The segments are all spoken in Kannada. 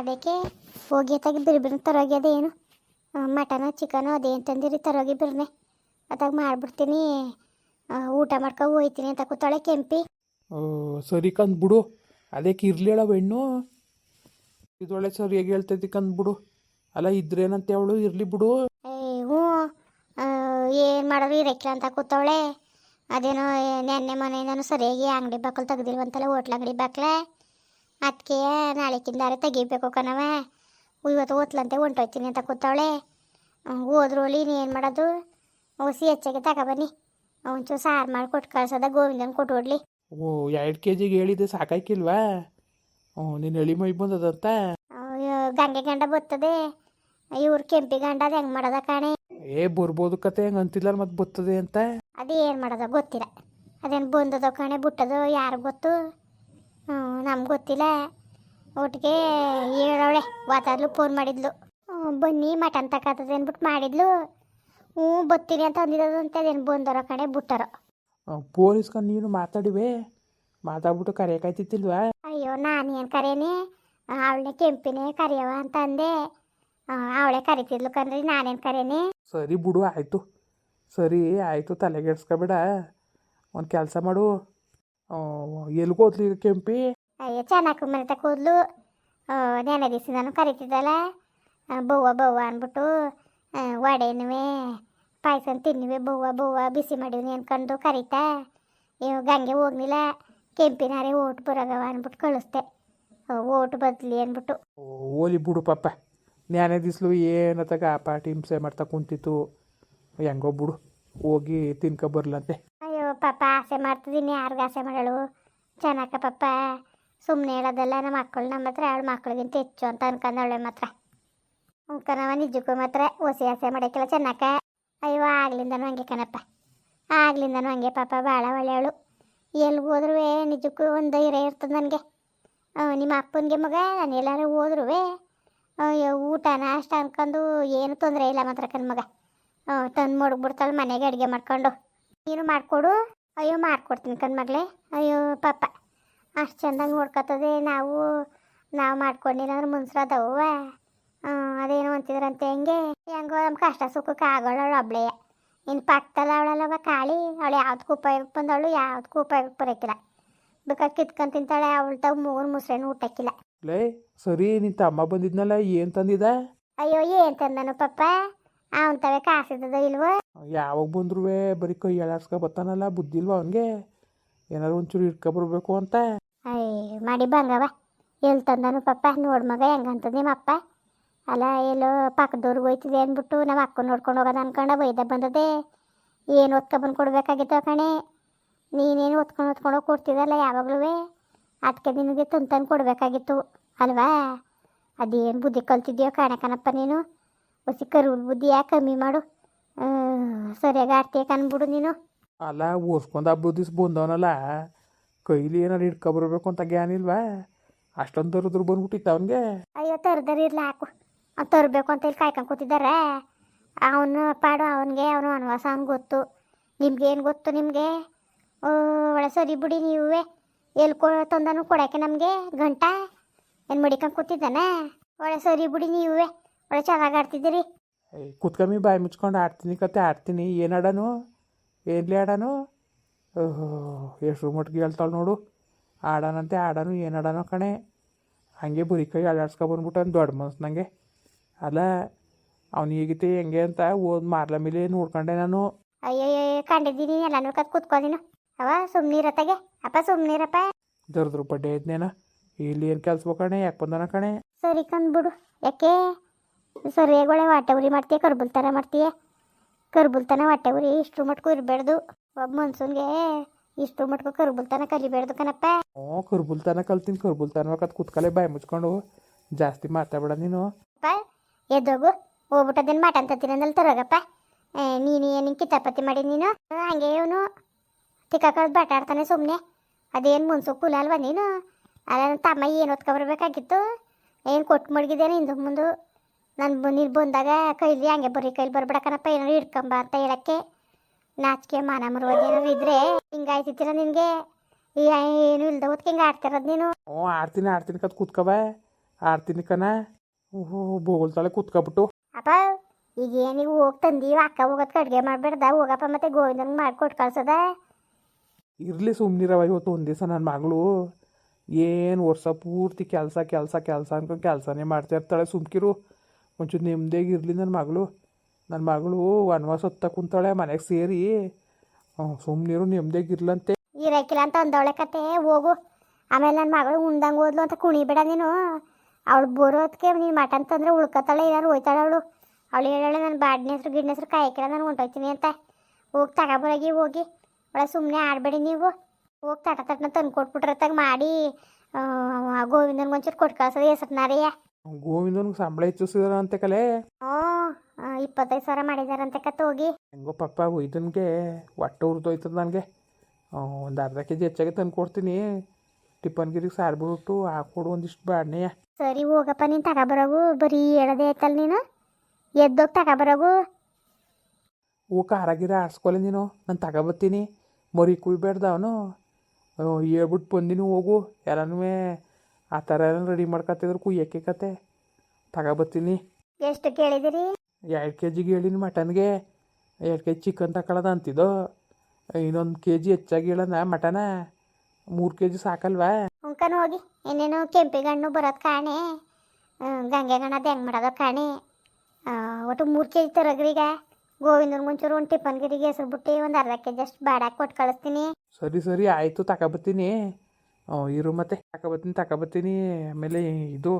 ಅದಕ್ಕೆ ಹೋಗಿ ಅತ್ತಾಗ ಬಿರ್ಬಿರ್ನ ತರೋಗಿ ಅದೇನು ಮಟನ ಚಿಕನು ಅದೇನು ತಂದಿರಿ ತರೋಗಿ ಬಿರ್ನೆ. ಅದಾಗ ಮಾಡ್ಬಿಡ್ತೀನಿ. ಊಟ ಮಾಡ್ಕೊ ಹೋಯ್ತೀನಿ ಅಂತ ಕೂತಾಳೆ ಕೆಂಪಿ. ಸರಿ ಕಂದ್ಬಿಡು ಅದಕ್ಕೆ ಇರ್ಲಿಳ ಹೆಣ್ಣು. ಇದೊಳೆ ಸರಿಯಾಗಿ ಹೇಳ್ತೈತಿ ಕಂದ್ಬಿಡು ಅಲ್ಲ ಇದ್ರೇನಂತ ಅವಳು? ಇರ್ಲಿ ಬಿಡು. ಹ್ಞೂ. ಏನು ಮಾಡೋರು ಇರಕ್ಕಿಲ್ಲ ಅಂತ ಕೂತವಳೆ. ಅದೇನೋ ನೆನ್ನೆ ಮನೆಯಿಂದನೂ ಸರಿಯಾಗಿ ಅಂಗಡಿ ಬಾಕಲು ತೆಗ್ದಿಲ್ವಂತಲ್ಲ ಹೋಟ್ಲ ಅಂಗಡಿ ಬಾಕ್ಲೆ. ಅದಕ್ಕೆ ನಾಳೆಕಿಂದಾರೆ ತೆಗಿಬೇಕು ಕಣವ ಇವತ್ತು ಓದ್ಲಂತೆ ಹೊಂಟೋಯ್ತೀನಿ ಅಂತ ಕೂತವಳೆ. ಹೋದ್ರು ನೀನು ಏನು ಮಾಡೋದು? ಹೊಸಿ ಹೆಚ್ಚಾಗಿ ತಗೊಬನ್ನಿ ಒಂಚೂರು ಸಾರು ಮಾಡಿ ಕೊಟ್ಟು ಕಳ್ಸೋದ ಗೋವಿಂದನ್ ಕೊಟ್ಟು ಹೊಡ್ಲಿ. ಓ ಎರಡು ಕೆ ಜಿಗೆ ಹೇಳಿದ್ದೆ ಸಾಕಾಯ್ಕಿಲ್ವಾ? ಓ ನೀನು ಎಳಿ ಮೈ ಬಂದದಂತ ಗಂಗೆ ಗಂಡ ಬರ್ತದೆ ಇವ್ರು ಕೆಂಪಿ ಗಂಡ ಅದು ಹೆಂಗೆ ಮಾಡದ ಕಾಣೆ? ಏ ಬರ್ಬೋದು ಕತೆ ಹೆಂಗ್ ಅಂತಿಲ್ಲ ಮತ್ತೆ ಬರ್ತದೆ ಅಂತ? ಅದು ಏನು ಮಾಡದ ಗೊತ್ತಿಲ್ಲ. ಅದೇನು ಬಂದದೋ ಕಣೆ ಬಿಟ್ಟದೋ ಯಾರು ಗೊತ್ತು? ಹ್ಞೂ ನಮ್ಗೆ ಗೊತ್ತಿಲ್ಲ. ಒಟ್ಟಿಗೆ ಹೇಳವಳೆ ವಾತಾದ್ಲು ಫೋನ್ ಮಾಡಿದ್ಲು. ಬನ್ನಿ ಮಟನ್ ತಕತದೆ ಅಂದ್ಬಿಟ್ಟು ಮಾಡಿದ್ಲು. ಹ್ಞೂ ಬತ್ತೀನಿ ಅಂತ ಅಂದಿದ್ದು ಅದೇನು ಬಂದರೋ ಕಣೆ ಬಿಟ್ಟರೋ. ಪೊಲೀಸ್ಕೊಂಡು ನೀನು ಮಾತಾಡಿವೆ. ಮಾತಾಡ್ಬಿಟ್ಟು ಕರೆಯಕ್ಕಾಯ್ತಿತ್ತಿಲ್ವಾ ಅಯ್ಯೋ ನಾನು ಏನು ಕರೇನಿ? ಅವಳನ್ನೇ ಕೆಂಪಿನೇ ಕರೆಯವ ಅಂತ ಅಂದೆ. ಅವಳೆ ಕರಿತಿದ್ಲು ಕಣ್ರಿ ನಾನೇನು ಕರೇನಿ? ಸರಿ ಬಿಡು ಆಯಿತು. ಸರಿ ಆಯಿತು ತಲೆಗೆಡ್ಸ್ಕೊಬೇಡ. ಒಂದು ಕೆಲಸ ಮಾಡು. ಎಲ್ಗೋದ್ಲಿ ಕೆಂಪಿ? ಅಯ್ಯೋ ಚೆನ್ನಾಗಿ ಮನೆ ಕೂದಲು ನೆನೆ ದಿವಸ ನಾನು ಕರಿತಿದ್ದಲ್ಲ. ಬವ್ವ ಬವ್ವ ಅಂದ್ಬಿಟ್ಟು ವಡೆನುವೆ ಪಾಯಸ ತಿನ್ನಿವೆ ಬವ್ವ ಬವ್ವ ಬಿಸಿ ಮಾಡಿವ್ನಿ ಅನ್ಕೊಂಡು ಕರೀತಾ. ಇವ್ ಗಂಗೆ ಹೋಗ್ಲಿಲ್ಲ. ಕೆಂಪಿನಾರೆ ಓಟ್ ಬರೋಗವ ಅಂದ್ಬಿಟ್ಟು ಕಳಿಸ್ದೆ. ಓಟ್ ಬದ್ಲಿ ಅಂದ್ಬಿಟ್ಟು ಓಲಿ ಬಿಡು ಪಾಪ. ನ್ಯಾನೆ ದಿಸ್ಲು ಏನತ್ತಾಗ ಆ ಪಾಟಿ ಹಿಂಸೆ ಮಾಡ್ತಾ ಕುಂತಿತ್ತು. ಹೆಂಗೋ ಬಿಡು ಹೋಗಿ ತಿನ್ಕೊ ಬರ್ಲಂತೆ. ಪಾಪ ಆಸೆ ಮಾಡ್ತಿದ್ದೀನಿ, ಯಾರಿಗೂ ಆಸೆ ಮಾಡಳು ಚೆನ್ನಾಕ ಪಾಪ. ಸುಮ್ಮನೆ ಹೇಳೋದಲ್ಲ, ನಮ್ಮ ಮಕ್ಕಳು ನಮ್ಮ ಹತ್ರ ಎರಡು ಮಕ್ಕಳಿಗಿಂತ ಹೆಚ್ಚು ಅಂತ ಅನ್ಕೊಂಡವಳೆ ಮಾತ್ರ ಅನ್ಕನವ ನಿಜಕ್ಕೂ ಮಾತ್ರ ಹೊಸಿ ಆಸೆ ಮಾಡೋಕ್ಕೆಲ್ಲ ಚೆನ್ನಾಕ ಅಯ್ಯೋ, ಆಗ್ಲಿಂದನೂ ಹಂಗೆ ಕಣಪ್ಪ. ಆಗ್ಲಿಂದನೂ ಹಂಗೆ ಪಾಪ ಭಾಳ ಒಳ್ಳೆಯವಳು. ಎಲ್ಲಿ ಹೋದ್ರೂ ನಿಜಕ್ಕೂ ಒಂದು ಧೈರ್ಯ ಇರ್ತದೆ ನನಗೆ. ನಿಮ್ಮ ಅಪ್ಪನಿಗೆ ಮಗ, ನಾನು ಎಲ್ಲಾರು ಹೋದ್ರೂ ಊಟ ನಾಷ್ಟ ಅನ್ಕೊಂಡು ಏನು ತೊಂದರೆ ಇಲ್ಲ ಮಾತ್ರ ಕಣ್ ಮಗ. ತಂದು ಮಡಗ್ಬಿಡ್ತಾಳೆ ಮನೆಗೆ ಅಡುಗೆ ಮಾಡ್ಕೊಂಡು. ನೀನು ಮಾಡಿಕೊಡು. ಅಯ್ಯೋ ಮಾಡ್ಕೊಡ್ತೀನಿ ಕಣ್ ಮಗಳೇ. ಅಯ್ಯೋ ಪಾಪ. ಅಷ್ಟು ಚೆಂದಾಗಿ ನೋಡ್ಕೊತದೆ ನಾವು. ನಾವು ಮಾಡ್ಕೊಂಡಿಲ್ಲ ಅಂದ್ರೆ ಮುನ್ಸ್ರದವ ಅದೇನೋ ಅಂತಿದ್ರಂತೆ ಹೆಂಗೆ? ಹೆಂಗೋ ನಮ್ಮ ಕಷ್ಟ ಸುಖಕ್ಕೆ ಆಗೋಳು ಒಬ್ಳೆಯ ಇನ್ನು ಪಕ್ಕದಲ್ಲಿ ಅವಳಲ್ಲವ ಕಾಳಿ. ಅವಳು ಯಾವ್ದಕ್ಕೂ ಉಪಯೋಗ ಬಂದವಳು ಯಾವ್ದಕ್ಕೂ ಉಪಯೋಗ ಬರೋಕ್ಕಿಲ್ಲ. ಬೇಕಾದ್ರೆ ಕಿತ್ಕೊಂಡು ತಿಂತಾಳೆ ಅವಳು ತಾವು ಮೂರು ಮುಸ್ರೇನು ಊಟಕ್ಕಿಲ್ಲ. ಲೇ ಸರಿ ನಿನ್ನ ತಮ್ಮ ಬಂದಿದ್ನಲ್ಲ ಏನು ತಂದಿದ? ಅಯ್ಯೋ ಏನು ತಂದನು ಪಪ್ಪ ಅವನ ತವೆ ಕಾಸಿದ್ದದ ಇಲ್ವೋ? ಯಾವಾಗ ಬಂದ್ರು ಬರೀ ಕೈ ಎಳಾಡ್ಸ್ಕೊ ಬರ್ತಾನಲ್ಲ ಬುದ್ಧಿ ಇಲ್ವಾ ಅವನಿಗೆ? ಏನಾರು ಒಂಚೂರು ಇಟ್ಕೊಬರ್ಬೇಕು ಅಂತ. ಮಾಡಿ ಬಂಗವ. ಎಲ್ಲಿ ತಂದನು ಪಪ್ಪ? ನೋಡ್ ಮಗ ಹೆಂಗಂತ ನಿಮ್ಮ ಅಪ್ಪ? ಅಲ್ಲ, ಎಲ್ಲೋ ಪಕ್ಕದವ್ರಿಗೆ ಹೋಯ್ತಿದೆ ಅಂದ್ಬಿಟ್ಟು ನಮ್ಮ ಅಕ್ಕ ನೋಡ್ಕೊಂಡು ಹೋಗೋದು ಅನ್ಕೊಂಡ ಬೈದ ಬಂದದೆ ಏನು ಒತ್ಕೊಬಂದು ಕೊಡ್ಬೇಕಾಗಿತ್ತು ಕಣೆ? ನೀನೇನು ಒತ್ಕೊಂಡು ಒತ್ಕೊಂಡು ಹೋಗಿ ಕೊಡ್ತಿದ್ದಲ್ಲ ಯಾವಾಗಲೂ ಅದಕ್ಕೆ ನಿನಗೆ ತಂದು ತಂದು ಕೊಡಬೇಕಾಗಿತ್ತು, ಅಲ್ವಾ? ಅದೇನು ಬುದ್ಧಿ ಕಲ್ತಿದ್ಯೋ ಕಾಣಕನಪ್ಪ ನೀನು. ಹೊಸಿ ಕರು ಬುದ್ಧಿ ಯಾಕೆ ಕಮ್ಮಿ ಮಾಡು. ಸರಿಯಾಗಿ ಆಡ್ತೀಯ ಕನ್ಬಿಡು ನೀನು. ಅಲ್ಲ ಓಸ್ಕೊಂಡು ಹಬ್ಬದ ದಿವ್ಸ ಬಂದವನಲ್ಲ ಕೈಲಿ ಏನಾರು ಇಟ್ಕೊಬರ್ಬೇಕು ಅಂತ ಜ್ಞಾನ ಇಲ್ವಾ? ಅಷ್ಟೊಂದು ತರದ್ರು ಬಂದ್ಬಿಟ್ಟಿತ್ತು ಅವನಿಗೆ. ಅಯ್ಯೋ ತರದರಿ ಇರ್ಲ ಹಾಕು. ಅವ್ನು ತರಬೇಕು ಅಂತ ಇಲ್ಲಿ ಕಾಯ್ಕೊಂಡು ಕೂತಿದ್ದಾರೆ ಅವನು ಪಾಡು ಅವನಿಗೆ ಅವನು ವನವಾಸ ಅವ್ನು ಗೊತ್ತು. ನಿಮ್ಗೆ ಏನು ಗೊತ್ತು ನಿಮಗೆ? ಒಳ್ಳೆ ಸರಿ ಬಿಡಿ ನೀವೇ. ಎಲ್ಲಿ ಕೊ ತಂದನು ಕೊಡೋಕೆ ನಮಗೆ ಗಂಟ ಏನು ಮಡಿಕೊಂಡು ಕೂತಿದ್ದಾನೆ? ಒಳ್ಳೆ ಸರಿ ಬಿಡಿ ನೀವೇ. ಒಳ್ಳೆ ಚೆನ್ನಾಗಿ ಆಡ್ತಿದ್ದೀರಿ. ಕುತ್ಕಮ್ಮಿ ಬಾಯಿ ಮುಚ್ಕೊಂಡು ಆಡ್ತೀನಿ, ಕತೆ ಆಡ್ತೀನಿ. ಏನು ಆಡೋನು? ಏನ್ಲಿ ಆಡೋನು? ಎಷ್ಟು ಮಟ್ಟಿಗೆ ಹೇಳ್ತಾಳೆ ನೋಡು. ಆಡೋಣಂತೆ ಆಡೋನು, ಏನು ಕಣೆ. ಹಾಗೆ ಬುರಿ ಕೈ ಬಂದ್ಬಿಟ್ಟು ದೊಡ್ಡ ಮನ್ಸು ನನಗೆ ಅಲ್ಲ, ಅವ್ನು ಈಗಿತ್ತು ಹೆಂಗೆ ಅಂತ ಓದ್ ಮಾರ್ಲ ಮೇಲೆ ನೋಡ್ಕೊಂಡೆ ನಾನು. ಅಯ್ಯಯ್ಯೋ ಕಂಡಿದ್ದೀನಿ ಎಲ್ಲನೂ ಕತ್ ಕೂತ್ಕೋದಿನು ಅವ ಸುಮ್ಮನಿರತ್ತಾಗೆ ಅಪ್ಪ ಸುಮ್ಮನಿರಪ್ಪ ದರ್ದ್ರ ಬಡ್ಡೆ ಇದ್ನೇನ ಇಲ್ಲಿ ಏನು ಕೆಲ್ಸ ಕಣೆ ಯಾಕೆ ಬಂದನ ಕಣೆ ಸರಿ ಕಂದ್ಬಿಡು ಯಾಕೆ ಸರಿಯಾಗಿ ಒಳ್ಳೆ ಹೊಟ್ಟೆ ಉರಿ ಮಾಡ್ತೀಯ ಕರ್ಬುಲ್ತನ ಮಾಡ್ತೀಯ? ಕರ್ಬುಲ್ತನ ಹೊಟ್ಟೆ ಉರಿ ಇಷ್ಟ್ರ ಮಟ್ಕು ಇರಬೇಡ್ದು. ಒಬ್ಬ ಮನ್ಸೂನ್ಗೆ ಇಷ್ಟ್ರ ಮಟ್ಕು ಕರ್ಬುಲ್ತನ ಕಲಿಬೇಡ್ದು ಕಣಪ್ಪ. ಹ್ಞೂ ಕರ್ಬುಲ್ತನ ಕಲ್ತೀನಿ ಕರ್ಬುಲ್ತನ ಕತ್ ಕುತ್ಕಲೆ ಬಾಯಿ ಮುಚ್ಕೊಂಡು ಜಾಸ್ತಿ ಮಾತಾಡಬೇಡ ನೀನು. ಅಪ್ಪ ಎದ್ದೋಗು ಹೋಗ್ಬಿಟ್ಟದೇನು ಮಟನ್ ತತ್ತೀನಿ ಅಂದಲ್ಲಿ ತರೋಗಪ್ಪ. ನೀನು ಏನು ಕಿತಾಪತಿ ಮಾಡಿ ನೀನು? ಹಂಗೆ ಇವನು. ತಿಕ್ಕಾಕಳ್ದು ಬಾಟಾಡ್ತಾನೆ ಸುಮ್ಮನೆ ಅದೇನು ಮುನ್ಸು ಕುಲ ಅಲ್ವಾ ನೀನು? ಅಲ್ಲ ತಮ್ಮ ಏನು ಹೊತ್ಕೊಬರ್ಬೇಕಾಗಿತ್ತು ಏನು ಕೊಟ್ಟು ಮಡಗಿದ್ದೇನೆ ಹಿಂದೆ ಮುಂದೆ? ನಾನು ನೀನು ಬಂದಾಗ ಕೈಲಿ ಹಂಗೆ ಬರೀ ಕೈಲಿ ಬರ್ಬೇಡ ಕಣಪ್ಪ ಏನಾರು ಹಿಡ್ಕೊಂಬ ಅಂತ ಹೇಳಕ್ಕೆ ನಾಚಿಕೆ ಮಾನ ಮರುವುದು ಏನಾರು ಇದ್ರೆ ಹಿಂಗಾಯ್ತಿತ್ತೀರ ನಿನಗೆ? ಏನು ಇಲ್ದ ಹೊತ್ಕೆ ಹಿಂಗೆ ಆಡ್ತಿರೋದು ನೀನು? ಓ ಆಡ್ತೀನಿ ಆಡ್ತೀನಿ ಕತ್ ಕುತ್ಕವ ಆಡ್ತೀನಿ ಕಣ. ಓಹೋ ಬೋಲ್ತಾಳೆ ಕುತ್ಕೊಬಿಟ್ಟು. ಅಪ್ಪ ಈಗ ಏನಿಗೆ ಹೋಗಿ ತಂದೀವಿ ಅಕ್ಕ ಹೋಗೋದಕ್ಕೆ ಅಡುಗೆ ಮಾಡಬೇಡ್ದ? ಹೋಗಪ್ಪ ಮತ್ತೆ ಗೋವಿಂದನ್ಗೆ ಮಾಡ್ಕೊಟ್ ಕಳ್ಸದ? ಇರಲಿ ಸುಮ್ಮನಿರವ ಇವತ್ತು ಒಂದು ದಿವಸ ನನ್ನ ಮಗಳು. ಏನು ವರ್ಷ ಪೂರ್ತಿ ಕೆಲಸ ಕೆಲಸ ಕೆಲಸ ಅನ್ಕೊಂಡು ಕೆಲಸನೇ ಮಾಡ್ತಾ ಇರ್ತಾಳೆ ಸುಮ್ಕಿರು. ಒಂಚೂರು ನೆಮ್ಮದಿಯಾಗಿ ಇರಲಿ ನನ್ನ ಮಗಳು. ನನ್ನ ಮಗಳು ವನವಾಸ ಹೊತ್ತ ಕುಂತಾಳೆ ಮನೆಗೆ ಸೇರಿ. ಸುಮ್ಮನಿರು ನೆಮ್ಮದಿಯಾಗಿ ಇರ್ಲಂತೆ ಇರಕ್ಕಿಲ್ಲ ಅಂತ. ಒಂದೊಳೆ ಕತೆ, ಹೋಗು. ಆಮೇಲೆ ನನ್ನ ಮಗಳು ಉಂಡಂಗೆ ಓದ್ಲು ಅಂತ ಕುಣಿಬೇಡ ನೀನು. ಅವಳು ಬರೋದಕ್ಕೆ ನೀನು ಮಟನ್ ತಂದ್ರೆ ಉಳ್ಕೊತಾಳೆ ಏನಾರು ಹೋಯ್ತಾಳೆ ಅವಳು. ಅವಳು ಹೇಳಾಳೆ ನನ್ನ ಬಾಡಿನ ಹೆಸ್ರು ಗಿಡ್ನ ಹೆಸ್ರು ಕಾಯಕಿಲ್ಲ, ನಾನು ಹೊಂಟೋಯ್ತೀನಿ ಅಂತ. ಹೋಗಿ ತಗೊಬರಾಗಿ ಹೋಗಿ. ಅವಳ ಸುಮ್ಮನೆ ಆಡಬೇಡಿ ನೀವು. ಹೋಗಿ ತಟ ತಟ್ಟನ ತಂದು ಕೊಟ್ಬಿಟ್ರತ್ತಾಗ ಮಾಡಿ. ಗೋವಿಂದನ ಒಂಚೂರು ಕೊಟ್ಟು ಕಳ್ಸೋದು ಹೆಸ್ರನಾರಿಯ. ಗೋವಿಂದನಿಗೆ ಸಂಬಳ ಹೆಚ್ಚಿಸಿದಾರ ಅಂತ ಕಲೆ. ಹ್ಞೂ ಇಪ್ಪತ್ತೈದು ಸಾವಿರ ಮಾಡಿದಾರಂತೆ ಕತ್ತ ಹೋಗಿ. ಹೆಂಗೋ ಪಪ್ಪ ಇದನ್ಗೆ ಹೊಟ್ಟೆ ಉರಿದೋಯ್ತದ ನನಗೆ. ಒಂದು ಅರ್ಧ ಕೆ ಜಿ ಹೆಚ್ಚಾಗಿ ತಂದು ಕೊಡ್ತೀನಿ. ಟಿಫನ್ಗಿರಿಗೆ ಸಾರ್ಬಿಟ್ಟು ಹಾಕೊಡು ಒಂದಿಷ್ಟು ಬಾಡ್ನೆಯ ಸರಿ ಹೋಗಪ್ಪ ನೀನು ತಗೊಬರೋಗು. ಬರೀ ಹೇಳದೆ ಆಯ್ತಲ್ಲ ನೀನು? ಎದ್ದೋಗಿ ತಗೊಬರೋಗು. ಹೂ ಖಾರಾಗಿರ ಆಡ್ಸ್ಕೊಲೆ ನೀನು. ನಾನು ತಗೊಬತ್ತೀನಿ. ಮರಿ ಕುಯ್ಬೇಡ್ದ ಅವನು. ಹೇಳ್ಬಿಟ್ಟು ಬಂದಿನಿ ಹೋಗು. ಎಲ್ಲನೂ ಆ ಥರ ಎಲ್ಲ ರೆಡಿ ಮಾಡ್ಕೊತಿದ್ರು ಕುಯ್ಯಕ್ಕೆ ಕತೆ. ತಗೊಬತ್ತೀನಿ ಎಷ್ಟು ಕೇಳಿದಿರಿ? ಎರಡು ಕೆ ಜಿಗೆ ಹೇಳಿನಿ ಮಟನ್ಗೆ. ಎರಡು ಕೆ ಜಿ ಚಿಕನ್ ತಕೊಳದ ಅಂತಿದೋ ಇನ್ನೊಂದು ಕೆ ಜಿ ಹೆಚ್ಚಾಗಿ ಹೇಳೋಣ ಮಟನ? ಮೂರು ಕೆ ಜಿ ಸಾಕಲ್ವಾ? ಅಂಕನ ಹೋಗಿ ಇನ್ನೇನು ಕೆಂಪಿಗಣ್ಣು ಬರೋದು ಕಾಣೆ. ಗಂಗೆ ಗಣ್ಣದು ಹೆಂಗೆ ಮಾಡೋದು ಕಾಣೆ. ಒಟ್ಟು ಮೂರು ಕೆ ಜಿ ತರಗ್ರೀಗ ಗೋವಿಂದ ಮುಂಚೂರು ಒಂದು ಟಿಫನ್ ಗಿರಿಗೆ ಹೆಸರು ಬಿಟ್ಟು ಒಂದು ಅರ್ಧ ಕೆ ಜಿ ಅಷ್ಟು ಬಾಡಕ್ಕೆ ಕೊಟ್ಟು ಕಳಿಸ್ತೀನಿ. ಸರಿ ಸರಿ ಆಯಿತು ತಗೊಬತ್ತೀನಿ ಇರು ಮತ್ತೆ. ತಗೊಬತ್ತೀನಿ ತಗೊಬತ್ತೀನಿ ಆಮೇಲೆ ಇದು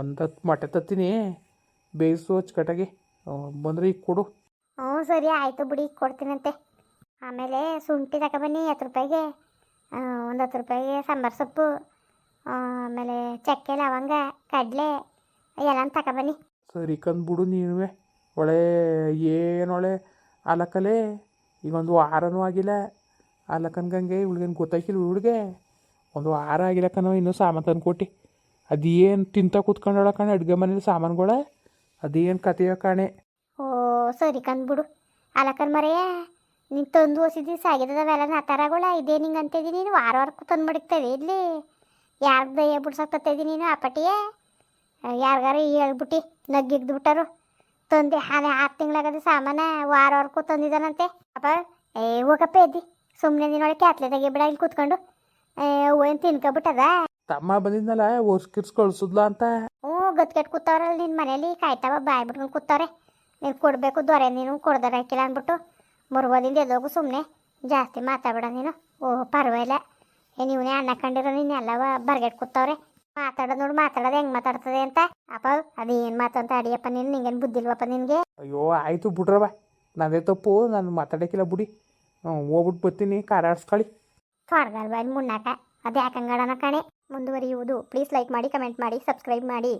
ಒಂದು ಹತ್ತು ಮೊಟ್ಟೆ ತತ್ತೀನಿ. ಬೇಯಿಸು ಅಚ್ಚುಕಟ್ಟಾಗಿ. ಬಂದರೆ ಈಗ ಕೊಡು. ಹ್ಞೂ ಸರಿ ಆಯಿತು ಬಿಡಿ ಕೊಡ್ತೀನಂತೆ. ಆಮೇಲೆ ಶುಂಠಿ ತಗೊಬನ್ನಿ ಹತ್ತು ರೂಪಾಯಿಗೆ. ಒಂದು ಹತ್ತು ರೂಪಾಯಿಗೆ ಸಾಂಬಾರ್ ಸೊಪ್ಪು. ಆಮೇಲೆ ಚಕ್ಕೆ ಲವಂಗ ಕಡಲೆ ತಕ ತಗೊಬನ್ನಿ ಸರಿ ಕಂದ್ಬಿಡು ನೀನುವೆ. ಒಳ್ಳೆ ಏನೊಳೆ ಅಲಕಲೆ. ಈಗೊಂದು ವಾರನೂ ಆಗಿಲ್ಲ. ಅಲಕನ್ಗಂಗೆ ಇವಳಿಗೇನು ಗೊತ್ತಾಗಿಲ್ಲ ಇವಳಿಗೆ. ಒಂದು ವಾರ ಆಗಿಲ್ಲ ಕಣೋ, ಇನ್ನೂ ಸಾಮಾನು ತಂದು ಕೊಟ್ಟು. ಅದೇನು ತಿಂತ ಕೂತ್ಕೊಂಡಳ ಕಣೆ, ಅಡುಗೆ ಮನೇಲಿ ಸಾಮಾನುಗಳ? ಅದೇನು ಕತೆಯೋ ಕಾಣೆ. ಓ, ಸರಿ ಕಂದ್ಬಿಡು ಅಲಕನ್ ಮರೆಯ ನೀನು ತಂದು ಓಸಿದಿ ಸಾಗಿದವೆಲ್ಲ ನಾತಾರಗಳ ಇದೇ ನಿಂಗೆ ಅಂತಿದ್ದೀನಿ ನೀನು? ವಾರ ವಾರಕ್ಕೂ ತಂದು ಮಡಗ್ತದೆ ಇಲ್ಲಿ ಯಾರ್ದು ದಯ ಬಿಡ್ಸಕ್ತೈದಿ ನೀನು, ಆ ಪಟ್ಟಿಯೇ? ಯಾರಿಗಾರ ಹೇಳ್ಬಿಟ್ಟು ನಗ್ಗಿಗ್ದು ಬಿಟ್ಟರು ತಂದೆ ಹಾನೆ ಆರು ತಿಂಗಳಾಗದೆ ಸಾಮಾನ ವಾರ ವಾರಕ್ಕೂ ತಂದಿದ್ದಾನಂತೆ ಅಪ್ಪ, ಏ, ಹೋಗಪ್ಪ ಎದ್ದಿ. ಸುಮ್ಮನೆ ನೀನೊಳಗೆ ಕ್ಯಾತ್ಲೆ ತೆಗಿಬಿಡ ಇಲ್ಲಿ ಕೂತ್ಕೊಂಡು. ಏನು ತಿನ್ಕೊಬಿಟ್ಟದ? ತಮ್ಮ ಬಂದಿದ್ನಲ್ಲ ಓಸ್ಕಿರ್ಸ್ ಕಳ್ಸುದ್ಲ ಅಂತ. ಹ್ಞೂ ಗತ್ಕೆಟ್ ಕೂತವ್ರಲ್ಲ ನಿನ್ ಮನೇಲಿ ಕಾಯ್ತಾವ ಬಾಯ್ ಬಿಟ್ಕೊಂಡು ಕೂತವ್ರೆ. ನೀನು ಕೊಡಬೇಕು ದೊರೆ ನೀನು ಕೊಡ್ದಾರ ಹಾಕಿಲ್ಲ ಅಂದ್ಬಿಟ್ಟು ಮುರ್ಬೋದಿಂದ ಎದೋಗು ಸುಮ್ಮನೆ ಜಾಸ್ತಿ ಮಾತಾಡ್ಬೇಡ ನೀನು. ಓ ಪರವಾಗಿಲ್ಲ. ಏ ನೀವನೇ ಅಣ್ಣ ಕಂಡಿರೋ ನೀನು ಎಲ್ಲವ ಬರ್ಗೆಟ್ ಕೂತವ್ರೆ. ಮಾತಾಡೋದು ನೋಡಿ ಮಾತಾಡೋದು ಹೆಂಗ್ ಮಾತಾಡ್ತದೆ ಅಂತ. ಅಪ್ಪ ಅದೇನು ಮಾತಂತ ಅಡಿಯಪ್ಪ ನೀನು ನಿಂಗೇನು ಬುದ್ಧಿಲ್ವಪ್ಪ ನಿನಗೆ? ಅಯ್ಯೋ ಆಯಿತು ಬಿಡ್ರವ ನಂದೇ ತಪ್ಪು ನಾನು ಮಾತಾಡೋಕ್ಕಿಲ್ಲ ಬಿಡಿ. ಹೋಗ್ಬಿಟ್ಟು ಬರ್ತೀನಿ ಕಾರ ಆಡ್ಸ್ಕೊಳ್ಳಿ. ತೊಡ್ಗಲ್ ಬಾಯ್ ಮುನ್ನಾಟ ಅದೇ ಯಾಕಂಗಡನ ಕಣೆ? ಮುಂದುವರಿಯುವುದು. ಪ್ಲೀಸ್ ಲೈಕ್ ಮಾಡಿ ಕಮೆಂಟ್ ಮಾಡಿ ಸಬ್ಸ್ಕ್ರೈಬ್ ಮಾಡಿ.